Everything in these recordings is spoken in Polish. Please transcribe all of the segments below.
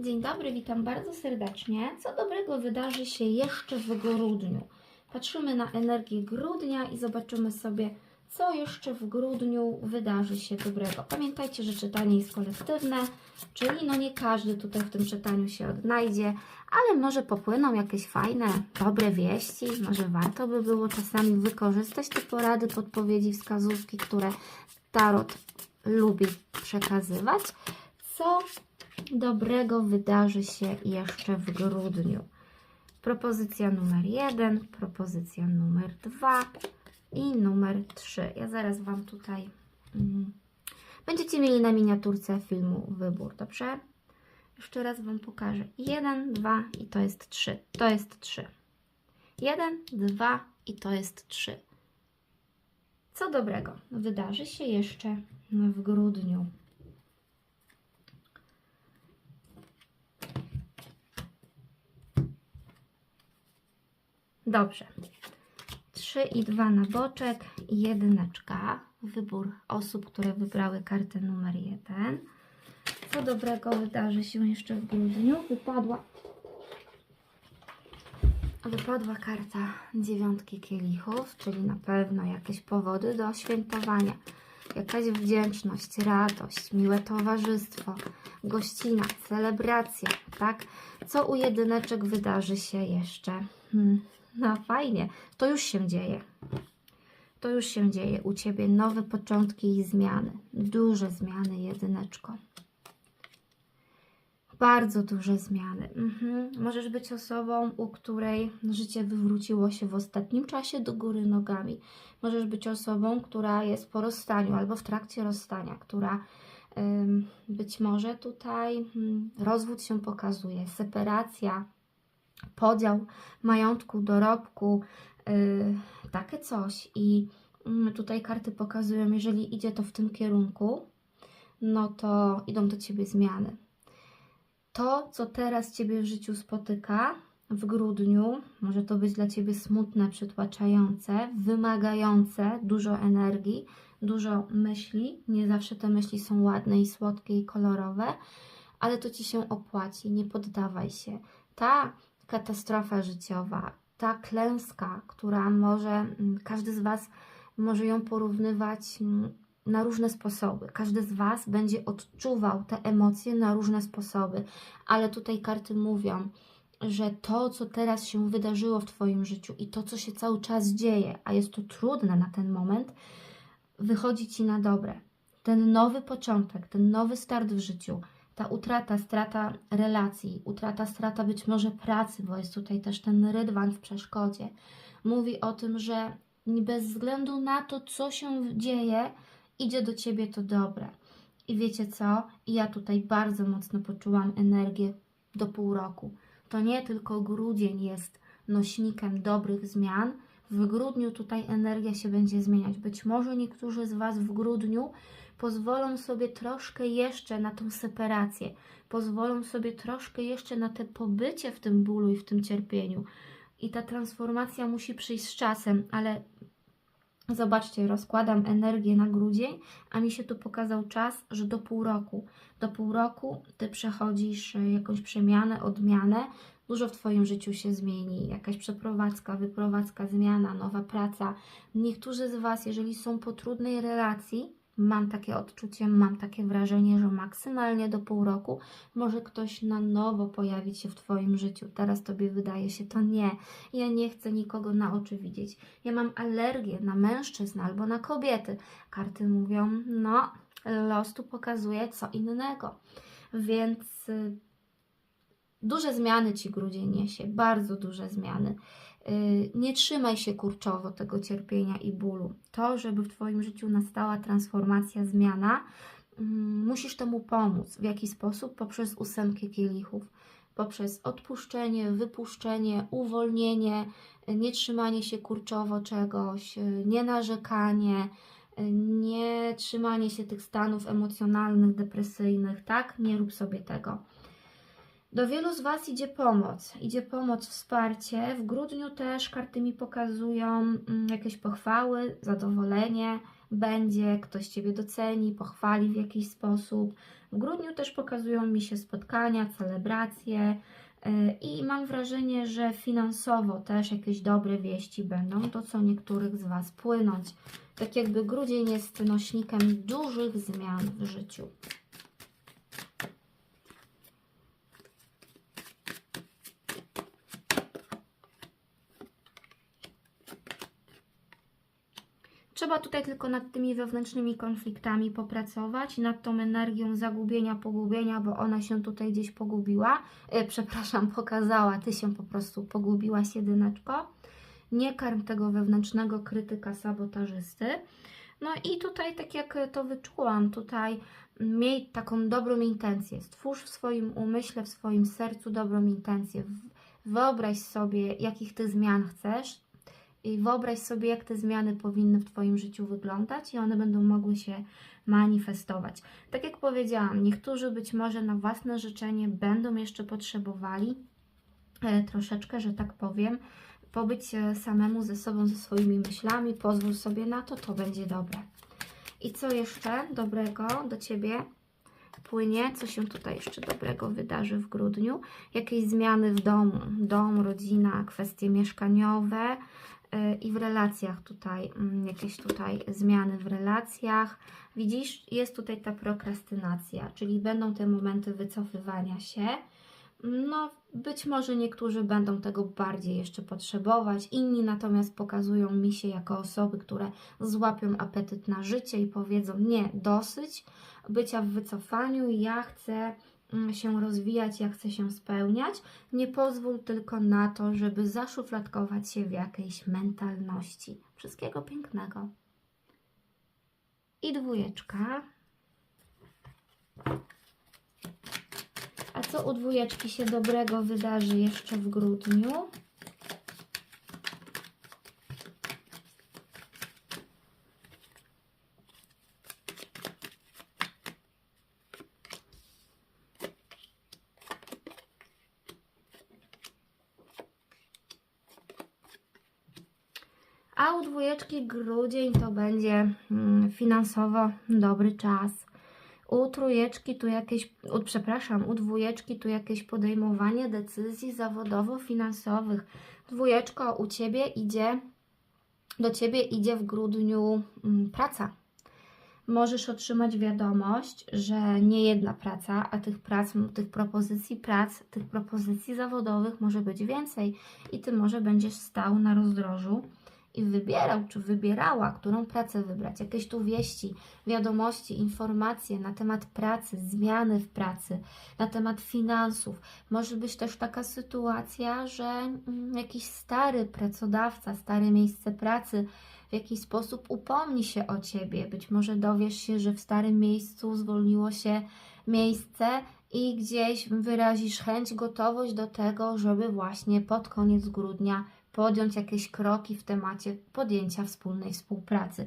Dzień dobry, witam bardzo serdecznie. Co dobrego wydarzy się jeszcze w grudniu? Patrzymy na energię grudnia i zobaczymy sobie, co jeszcze w grudniu wydarzy się dobrego. Pamiętajcie, że czytanie jest kolektywne, czyli no nie każdy tutaj w tym czytaniu się odnajdzie, ale może popłyną jakieś fajne, dobre wieści. Może warto by było czasami wykorzystać te porady, podpowiedzi, wskazówki, które Tarot lubi przekazywać. Co dobrego wydarzy się jeszcze w grudniu? Propozycja numer jeden, propozycja numer dwa i numer trzy. Ja zaraz Wam tutaj mm, będziecie mieli na miniaturce filmu wybór, dobrze? Jeszcze raz Wam pokażę. Jeden, dwa i to jest trzy. To jest trzy. Jeden, dwa i to jest trzy. Co dobrego wydarzy się jeszcze w grudniu? Dobrze. 3 i 2 na boczek jedyneczka. Wybór osób, które wybrały kartę numer 1. Co dobrego wydarzy się jeszcze w grudniu? Wypadła Wypadła karta dziewiątki kielichów, czyli na pewno jakieś powody do świętowania. Jakaś wdzięczność, radość, miłe towarzystwo, gościna, celebracja, tak? Co u jedyneczek wydarzy się jeszcze? Hmm, no fajnie, to już się dzieje. To już się dzieje u Ciebie. Nowe początki i zmiany. Duże zmiany, jedyneczko. Bardzo duże zmiany. Mhm. Możesz być osobą, u której życie wywróciło się w ostatnim czasie do góry nogami. Możesz być osobą, która jest po rozstaniu albo w trakcie rozstania, która ym, być może tutaj ym, rozwód się pokazuje, separacja, podział majątku, dorobku, yy, takie coś. I yy, tutaj karty pokazują, jeżeli idzie to w tym kierunku, no to idą do Ciebie zmiany to, co teraz Ciebie w życiu spotyka w grudniu, może to być dla Ciebie smutne, przytłaczające, wymagające dużo energii, dużo myśli. Nie zawsze te myśli są ładne i słodkie i kolorowe, ale to Ci się opłaci. Nie poddawaj się. Ta katastrofa życiowa, ta klęska, która może, mm, każdy z Was może ją porównywać mm, na różne sposoby. Każdy z Was będzie odczuwał te emocje na różne sposoby, ale tutaj karty mówią, że to, co teraz się wydarzyło w Twoim życiu i to, co się cały czas dzieje, a jest to trudne na ten moment, wychodzi Ci na dobre. Ten nowy początek, ten nowy start w życiu, ta utrata, strata relacji, utrata, strata być może pracy, bo jest tutaj też ten rydwan w przeszkodzie, mówi o tym, że bez względu na to, co się dzieje, idzie do Ciebie to dobre. I wiecie co? Ja tutaj bardzo mocno poczułam energię do pół roku. To nie tylko grudzień jest nośnikiem dobrych zmian. W grudniu tutaj energia się będzie zmieniać. Być może niektórzy z Was w grudniu pozwolą sobie troszkę jeszcze na tą separację, pozwolą sobie troszkę jeszcze na te pobycie w tym bólu i w tym cierpieniu. I ta transformacja musi przyjść z czasem, ale Zobaczcie, rozkładam energię na grudzień, a mi się tu pokazał czas, że do pół roku. Do pół roku Ty przechodzisz e, jakąś przemianę, odmianę, dużo w Twoim życiu się zmieni, jakaś przeprowadzka, wyprowadzka, zmiana, nowa praca. Niektórzy z Was, jeżeli są po trudnej relacji, mam takie odczucie, mam takie wrażenie, że maksymalnie do pół roku może ktoś na nowo pojawić się w Twoim życiu. Teraz Tobie wydaje się to nie. Ja nie chcę nikogo na oczy widzieć. Ja mam alergię na mężczyzn albo na kobiety. Karty mówią, no, los tu pokazuje co innego. Więc y, duże zmiany Ci grudzień niesie, bardzo duże zmiany. Y, nie trzymaj się kurczowo tego cierpienia i bólu. To, żeby w Twoim życiu nastała transformacja, zmiana, mm, musisz temu pomóc. W jaki sposób? Poprzez ósemkę kielichów, poprzez odpuszczenie, wypuszczenie, uwolnienie, y, nie trzymanie się kurczowo czegoś, y, nie narzekanie, nie trzymanie się tych stanów emocjonalnych, depresyjnych, tak? Nie rób sobie tego. Do wielu z Was idzie pomoc, idzie pomoc, wsparcie. W grudniu też karty mi pokazują mm, jakieś pochwały, zadowolenie, będzie, ktoś Ciebie doceni, pochwali w jakiś sposób. W grudniu też pokazują mi się spotkania, celebracje yy, i mam wrażenie, że finansowo też jakieś dobre wieści będą, to co niektórych z Was płynąć. Tak jakby grudzień jest nośnikiem dużych zmian w życiu. Trzeba tutaj tylko nad tymi wewnętrznymi konfliktami popracować, nad tą energią zagubienia, pogubienia, bo ona się tutaj gdzieś pogubiła. E, przepraszam, pokazała, ty się po prostu pogubiłaś, jedyneczko. Nie karm tego wewnętrznego krytyka, sabotażysty. No i tutaj, tak jak to wyczułam, tutaj miej taką dobrą intencję. Stwórz w swoim umyśle, w swoim sercu dobrą intencję. Wyobraź sobie, jakich ty zmian chcesz, i wyobraź sobie, jak te zmiany powinny w Twoim życiu wyglądać i one będą mogły się manifestować. Tak jak powiedziałam, niektórzy być może na własne życzenie będą jeszcze potrzebowali e, troszeczkę, że tak powiem, pobyć samemu ze sobą, ze swoimi myślami. Pozwól sobie na to, to będzie dobre. I co jeszcze dobrego do Ciebie płynie? Co się tutaj jeszcze dobrego wydarzy w grudniu? Jakieś zmiany w domu, dom, rodzina, kwestie mieszkaniowe, i w relacjach tutaj, mm, jakieś tutaj zmiany w relacjach. Widzisz, jest tutaj ta prokrastynacja, czyli będą te momenty wycofywania się. No, być może niektórzy będą tego bardziej jeszcze potrzebować, inni natomiast pokazują mi się jako osoby, które złapią apetyt na życie i powiedzą: Nie, dosyć bycia w wycofaniu, ja chcę się rozwijać, jak chce się spełniać. Nie pozwól tylko na to, żeby zaszufladkować się w jakiejś mentalności. Wszystkiego pięknego. I dwójeczka. A co u dwójeczki się dobrego wydarzy jeszcze w grudniu? A u dwójeczki grudzień to będzie mm, finansowo dobry czas. U trójeczki tu jakieś, u, przepraszam, u dwójeczki tu jakieś podejmowanie decyzji zawodowo-finansowych. Dwójeczko, u Ciebie idzie, do Ciebie idzie w grudniu mm, praca. Możesz otrzymać wiadomość, że nie jedna praca, a tych prac, tych propozycji prac, tych propozycji zawodowych może być więcej i Ty może będziesz stał na rozdrożu i wybierał, czy wybierała, którą pracę wybrać, jakieś tu wieści, wiadomości, informacje na temat pracy, zmiany w pracy, na temat finansów. Może być też taka sytuacja, że mm, jakiś stary pracodawca, stare miejsce pracy w jakiś sposób upomni się o ciebie. Być może dowiesz się, że w starym miejscu zwolniło się miejsce i gdzieś wyrazisz chęć, gotowość do tego, żeby właśnie pod koniec grudnia podjąć jakieś kroki w temacie podjęcia wspólnej współpracy.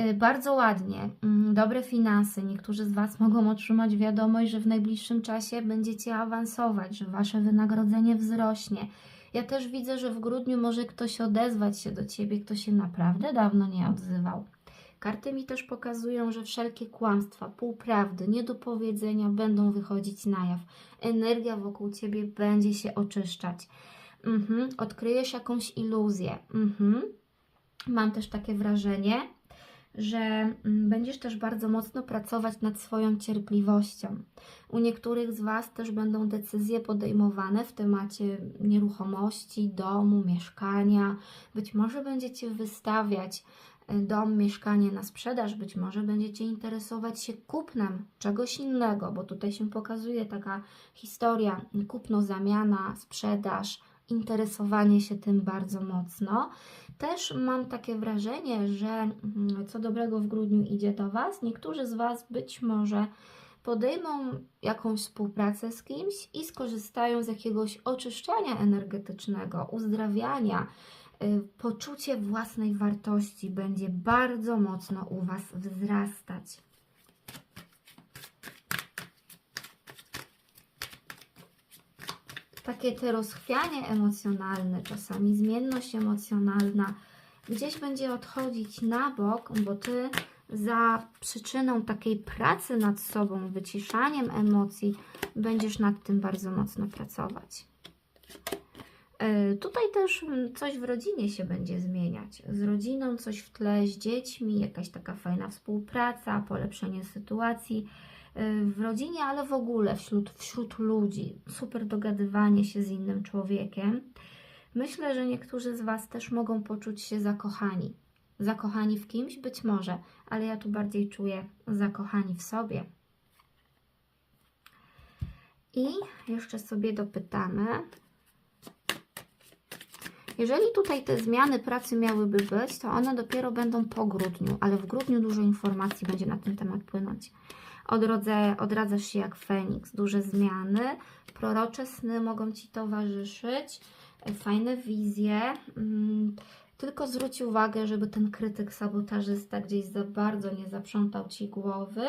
Y, bardzo ładnie, mm, dobre finanse. Niektórzy z Was mogą otrzymać wiadomość, że w najbliższym czasie będziecie awansować, że Wasze wynagrodzenie wzrośnie. Ja też widzę, że w grudniu może ktoś odezwać się do Ciebie, kto się naprawdę dawno nie odzywał. Karty mi też pokazują, że wszelkie kłamstwa, półprawdy, niedopowiedzenia będą wychodzić na jaw. Energia wokół Ciebie będzie się oczyszczać mhm, odkryjesz jakąś iluzję. Mhm. Mam też takie wrażenie, że mm, będziesz też bardzo mocno pracować nad swoją cierpliwością. U niektórych z Was też będą decyzje podejmowane w temacie nieruchomości, domu, mieszkania. Być może będziecie wystawiać e, dom, mieszkanie na sprzedaż, być może będziecie interesować się kupnem czegoś innego, bo tutaj się pokazuje taka historia kupno, zamiana, sprzedaż, interesowanie się tym bardzo mocno. Też mam takie wrażenie, że mm, co dobrego w grudniu idzie do Was. Niektórzy z Was być może podejmą jakąś współpracę z kimś i skorzystają z jakiegoś oczyszczania energetycznego, uzdrawiania. Y, poczucie własnej wartości będzie bardzo mocno u Was wzrastać. Takie te rozchwianie emocjonalne, czasami zmienność emocjonalna gdzieś będzie odchodzić na bok, bo Ty za przyczyną takiej pracy nad sobą, wyciszaniem emocji, będziesz nad tym bardzo mocno pracować. E, Tutaj też coś w rodzinie się będzie zmieniać. Z rodziną coś w tle, z dziećmi, jakaś taka fajna współpraca, polepszenie sytuacji w rodzinie, ale w ogóle wśród, wśród ludzi. Super dogadywanie się z innym człowiekiem. Myślę, że niektórzy z Was też mogą poczuć się zakochani. Zakochani w kimś być może, ale ja tu bardziej czuję zakochani w sobie. I jeszcze sobie dopytamy, jeżeli tutaj te zmiany pracy miałyby być, to one dopiero będą po grudniu, ale w grudniu dużo informacji będzie na ten temat płynąć. Odrodze, odradzasz się jak Feniks, duże zmiany, prorocze sny mogą Ci towarzyszyć, fajne wizje. Mm, tylko zwróć uwagę, żeby ten krytyk, sabotażysta gdzieś za bardzo nie zaprzątał Ci głowy.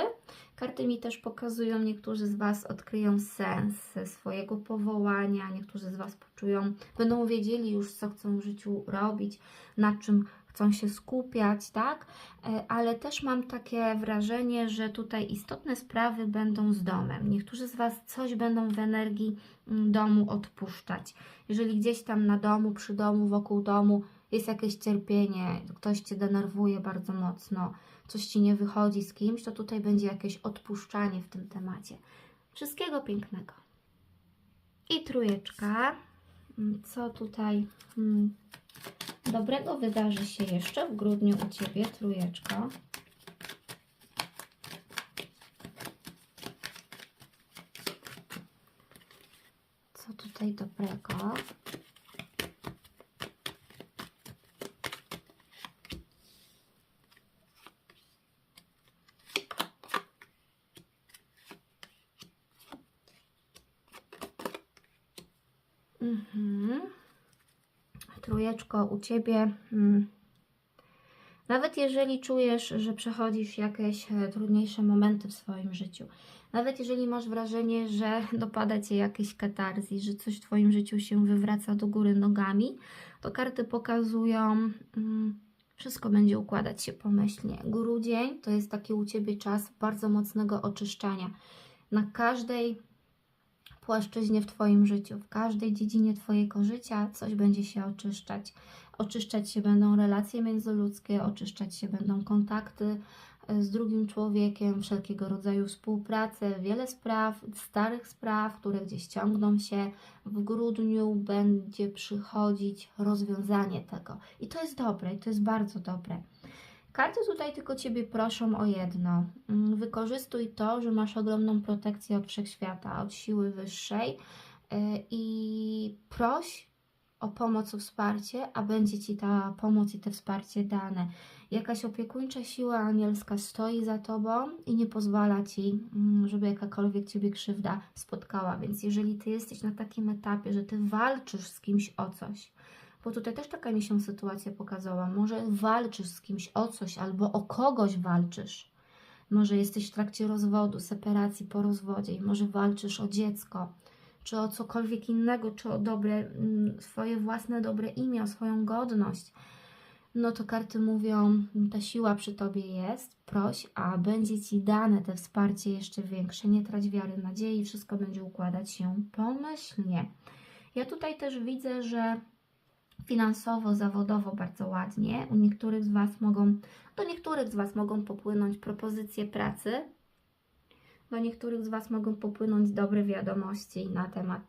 Karty mi też pokazują, niektórzy z Was odkryją sens swojego powołania, niektórzy z Was poczują, będą wiedzieli już, co chcą w życiu robić, nad czym chcą się skupiać, tak? E, Ale też mam takie wrażenie, że tutaj istotne sprawy będą z domem. Niektórzy z Was coś będą w energii mm, domu odpuszczać. Jeżeli gdzieś tam na domu, przy domu, wokół domu jest jakieś cierpienie, ktoś Cię denerwuje bardzo mocno, coś Ci nie wychodzi z kimś, to tutaj będzie jakieś odpuszczanie w tym temacie. Wszystkiego pięknego. I trójeczka. Mm, Co tutaj hmm, dobrego wydarzy się jeszcze w grudniu u Ciebie, trójeczko? Co tutaj dobrego? Mhm. Trójeczko u Ciebie. mm, Nawet jeżeli czujesz, że przechodzisz jakieś e, trudniejsze momenty w swoim życiu, nawet jeżeli masz wrażenie, że dopada Cię jakieś katarzji, że coś w Twoim życiu się wywraca do góry nogami, to karty pokazują, mm, wszystko będzie układać się pomyślnie. Grudzień to jest taki u Ciebie czas bardzo mocnego oczyszczania. Na każdej płaszczyźnie w Twoim życiu, w każdej dziedzinie Twojego życia coś będzie się oczyszczać. Oczyszczać się będą relacje międzyludzkie, oczyszczać się będą kontakty e, z drugim człowiekiem, wszelkiego rodzaju współpracę, wiele spraw, starych spraw, które gdzieś ciągną się. W grudniu będzie przychodzić rozwiązanie tego. I to jest dobre, i to jest bardzo dobre. Karty tutaj tylko Ciebie proszą o jedno. Mm, Wykorzystuj to, że masz ogromną protekcję od wszechświata, od siły wyższej yy, i proś o pomoc, o wsparcie, a będzie Ci ta pomoc i to wsparcie dane. Jakaś opiekuńcza siła anielska stoi za Tobą i nie pozwala Ci, mm, żeby jakakolwiek Ciebie krzywda spotkała. Więc jeżeli Ty jesteś na takim etapie, że Ty walczysz z kimś o coś, bo tutaj też taka mi się sytuacja pokazała. Może walczysz z kimś o coś, albo o kogoś walczysz. Może jesteś w trakcie rozwodu, separacji po rozwodzie i może walczysz o dziecko, czy o cokolwiek innego, czy o dobre, mm, swoje własne dobre imię, o swoją godność. No to karty mówią, ta siła przy Tobie jest, proś, a będzie Ci dane te wsparcie jeszcze większe. Nie trać wiary, nadziei, wszystko będzie układać się pomyślnie. Ja tutaj też widzę, że finansowo, zawodowo bardzo ładnie. U niektórych z Was mogą, do niektórych z Was mogą popłynąć propozycje pracy, do niektórych z Was mogą popłynąć dobre wiadomości na temat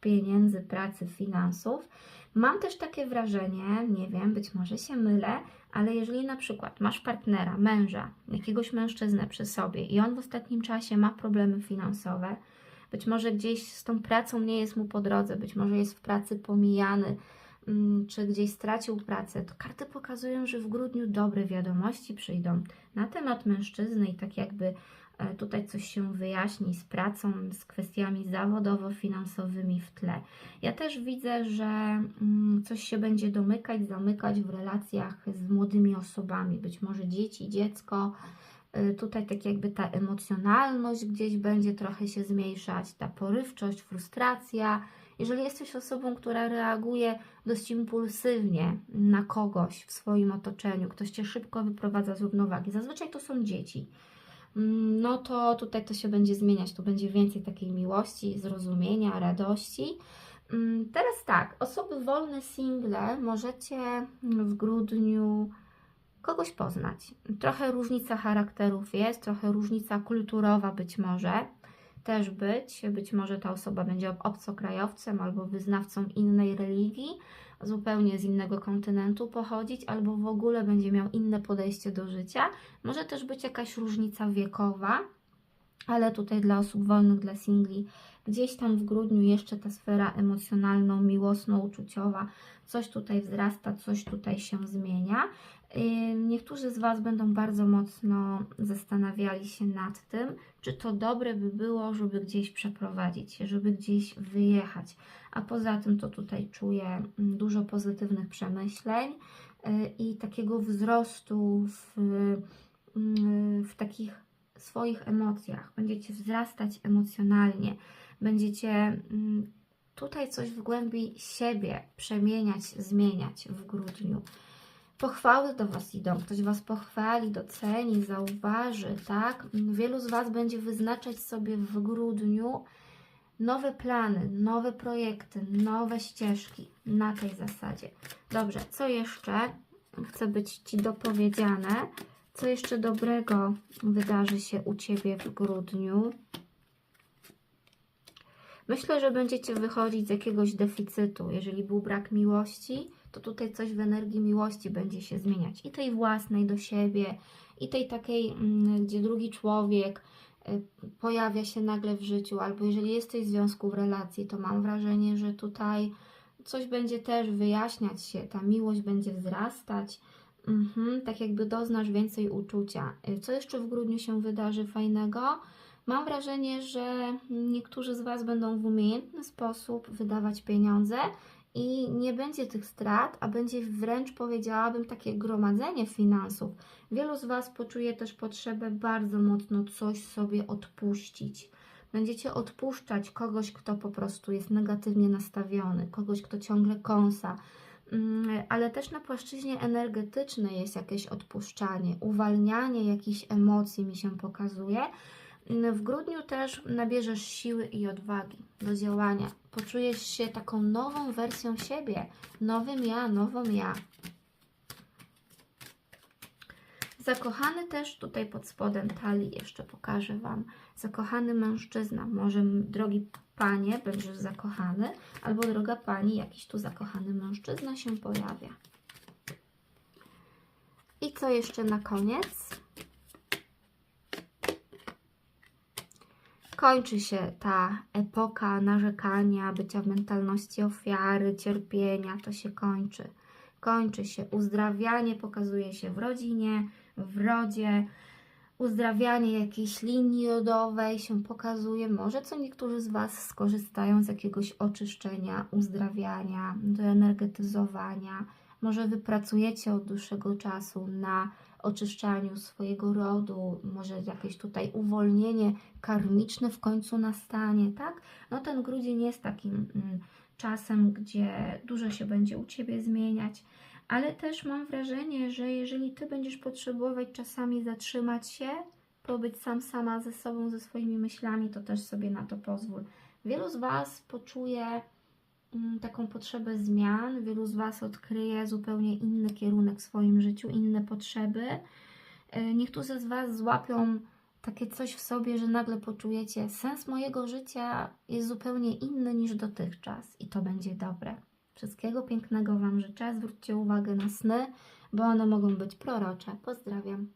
pieniędzy, pracy, finansów. Mam też takie wrażenie, nie wiem, być może się mylę, ale jeżeli na przykład masz partnera, męża, jakiegoś mężczyznę przy sobie i on w ostatnim czasie ma problemy finansowe, być może gdzieś z tą pracą nie jest mu po drodze, być może jest w pracy pomijany, czy gdzieś stracił pracę, to karty pokazują, że w grudniu dobre wiadomości przyjdą na temat mężczyzny i tak jakby e, tutaj coś się wyjaśni z pracą, z kwestiami zawodowo-finansowymi w tle. Ja też widzę, że mm, coś się będzie domykać, zamykać w relacjach z młodymi osobami, być może dzieci, dziecko, Y, Tutaj tak jakby ta emocjonalność gdzieś będzie trochę się zmniejszać, ta porywczość, frustracja. Jeżeli jesteś osobą, która reaguje dość impulsywnie na kogoś w swoim otoczeniu, ktoś cię szybko wyprowadza z równowagi, zazwyczaj to są dzieci, mm, no to tutaj to się będzie zmieniać. Tu będzie więcej takiej miłości, zrozumienia, radości. Mm, Teraz tak, osoby wolne, single, możecie w grudniu kogoś poznać. Trochę różnica charakterów jest, trochę różnica kulturowa być może też być. Być może ta osoba będzie obcokrajowcem albo wyznawcą innej religii, zupełnie z innego kontynentu pochodzić, albo w ogóle będzie miał inne podejście do życia. Może też być jakaś różnica wiekowa, ale tutaj dla osób wolnych, dla singli, gdzieś tam w grudniu jeszcze ta sfera emocjonalno-miłosno-uczuciowa, coś tutaj wzrasta, coś tutaj się zmienia. Niektórzy z Was będą bardzo mocno zastanawiali się nad tym, czy to dobre by było, żeby gdzieś przeprowadzić się, żeby gdzieś wyjechać. A poza tym to tutaj czuję mm, dużo pozytywnych przemyśleń yy, i takiego wzrostu w, yy, w takich swoich emocjach. Będziecie wzrastać emocjonalnie, będziecie mm, tutaj coś w głębi siebie przemieniać, zmieniać w grudniu. Pochwały do Was idą, ktoś Was pochwali, doceni, zauważy, tak? Wielu z Was będzie wyznaczać sobie w grudniu nowe plany, nowe projekty, nowe ścieżki na tej zasadzie. Dobrze, co jeszcze chce być Ci dopowiedziane? Co jeszcze dobrego wydarzy się u Ciebie w grudniu? Myślę, że będziecie wychodzić z jakiegoś deficytu. Jeżeli był brak miłości, to tutaj coś w energii miłości będzie się zmieniać. I tej własnej do siebie, i tej takiej, mm, gdzie drugi człowiek y, pojawia się nagle w życiu, albo jeżeli jesteś w związku, w relacji, to mam wrażenie, że tutaj coś będzie też wyjaśniać się, ta miłość będzie wzrastać. Mhm, tak jakby doznasz więcej uczucia. Y, Co jeszcze w grudniu się wydarzy fajnego? Mam wrażenie, że niektórzy z Was będą w umiejętny sposób wydawać pieniądze i nie będzie tych strat, a będzie wręcz powiedziałabym takie gromadzenie finansów. Wielu z Was poczuje też potrzebę bardzo mocno coś sobie odpuścić. Będziecie odpuszczać kogoś, kto po prostu jest negatywnie nastawiony, kogoś, kto ciągle kąsa. Mm, Ale też na płaszczyźnie energetycznej jest jakieś odpuszczanie, uwalnianie jakichś emocji mi się pokazuje. W grudniu też nabierzesz siły i odwagi do działania. Poczujesz się taką nową wersją siebie, nowym ja, nową ja. Zakochany też tutaj pod spodem talii jeszcze pokażę Wam. Zakochany mężczyzna. Może drogi panie będziesz zakochany, albo droga pani, jakiś tu zakochany mężczyzna się pojawia. I co jeszcze na koniec? Kończy się ta epoka narzekania, bycia w mentalności ofiary, cierpienia, to się kończy. Kończy się. Uzdrawianie pokazuje się w rodzinie, w rodzie. Uzdrawianie jakiejś linii rodowej się pokazuje. Może co niektórzy z Was skorzystają z jakiegoś oczyszczenia, uzdrawiania, doenergetyzowania. Może wypracujecie od dłuższego czasu na oczyszczaniu swojego rodu, może jakieś tutaj uwolnienie karmiczne w końcu nastanie, tak? No ten grudzień jest takim mm, czasem, gdzie dużo się będzie u Ciebie zmieniać, ale też mam wrażenie, że jeżeli Ty będziesz potrzebować czasami zatrzymać się, pobyć sam sama ze sobą, ze swoimi myślami, to też sobie na to pozwól. Wielu z Was poczuje taką potrzebę zmian, wielu z Was odkryje zupełnie inny kierunek w swoim życiu, inne potrzeby. E, Niektórzy z Was złapią takie coś w sobie, że nagle poczujecie, sens mojego życia jest zupełnie inny niż dotychczas i to będzie dobre. Wszystkiego pięknego Wam życzę. Zwróćcie uwagę na sny, bo one mogą być prorocze. Pozdrawiam.